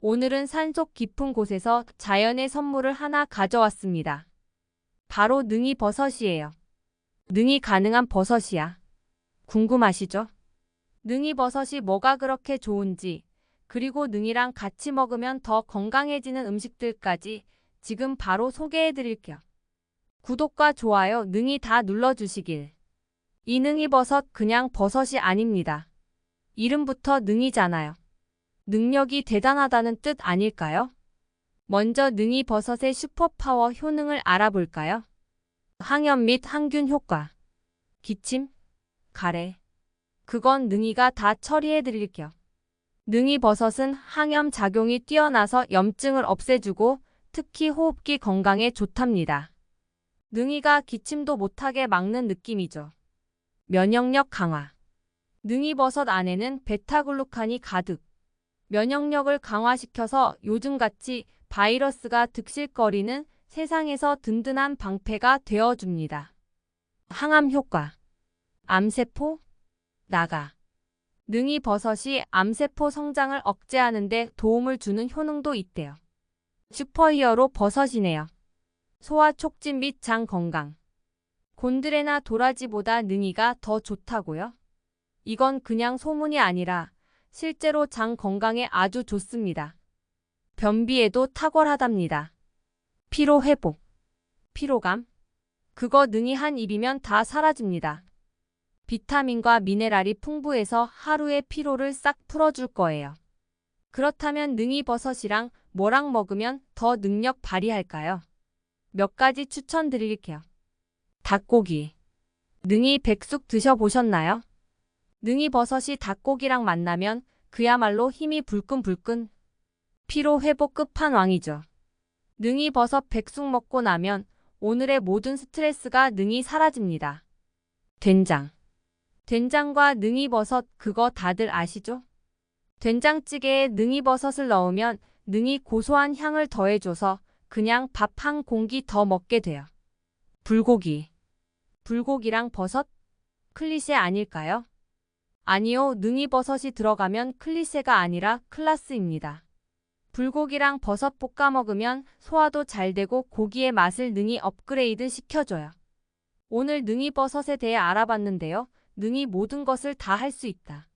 오늘은 산속 깊은 곳에서 자연의 선물을 하나 가져왔습니다. 바로 능이 버섯이에요. 능이 가능한 버섯이야. 궁금하시죠? 능이 버섯이 뭐가 그렇게 좋은지, 그리고 능이랑 같이 먹으면 더 건강해지는 음식들까지 지금 바로 소개해 드릴게요. 구독과 좋아요, 능이 다 눌러주시길. 이 능이 버섯 그냥 버섯이 아닙니다. 이름부터 능이잖아요. 능력이 대단하다는 뜻 아닐까요? 먼저 능이 버섯의 슈퍼파워 효능을 알아볼까요? 항염 및 항균 효과. 기침, 가래. 그건 능이가 다 처리해 드릴게요. 능이 버섯은 항염 작용이 뛰어나서 염증을 없애주고 특히 호흡기 건강에 좋답니다. 능이가 기침도 못하게 막는 느낌이죠. 면역력 강화. 능이 버섯 안에는 베타글루칸이 가득. 면역력을 강화시켜서 요즘같이 바이러스가 득실거리는 세상에서 든든한 방패가 되어줍니다. 항암 효과. 암세포, 나가. 능이 버섯이 암세포 성장을 억제하는 데 도움을 주는 효능도 있대요. 슈퍼히어로 버섯이네요. 소화 촉진 및 장 건강. 곤드레나 도라지보다 능이가 더 좋다고요? 이건 그냥 소문이 아니라 실제로 장 건강에 아주 좋습니다. 변비에도 탁월하답니다. 피로 회복. 피로감. 그거 능이 한 입이면 다 사라집니다. 비타민과 미네랄이 풍부해서 하루의 피로를 싹 풀어줄 거예요. 그렇다면 능이 버섯이랑 뭐랑 먹으면 더 능력 발휘할까요? 몇 가지 추천드릴게요. 닭고기. 능이 백숙 드셔보셨나요? 능이 버섯이 닭고기랑 만나면 그야말로 힘이 불끈불끈. 피로 회복 끝판왕이죠. 능이 버섯 백숙 먹고 나면 오늘의 모든 스트레스가 능이 사라집니다. 된장. 된장과 능이버섯 그거 다들 아시죠? 된장찌개에 능이버섯을 넣으면 능이 고소한 향을 더해줘서 그냥 밥 한 공기 더 먹게 돼요. 불고기. 불고기랑 버섯? 클리셰 아닐까요? 아니요, 능이 버섯이 들어가면 클리셰가 아니라 클라스입니다. 불고기랑 버섯 볶아 먹으면 소화도 잘 되고 고기의 맛을 능이 업그레이드 시켜줘요. 오늘 능이 버섯에 대해 알아봤는데요. 능이 모든 것을 다 할 수 있다.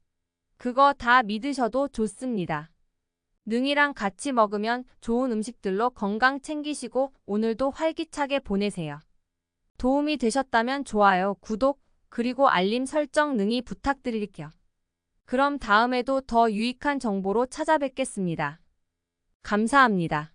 그거 다 믿으셔도 좋습니다. 능이랑 같이 먹으면 좋은 음식들로 건강 챙기시고 오늘도 활기차게 보내세요. 도움이 되셨다면 좋아요, 구독, 그리고 알림 설정 능이 부탁드릴게요. 그럼 다음에도 더 유익한 정보로 찾아뵙겠습니다. 감사합니다.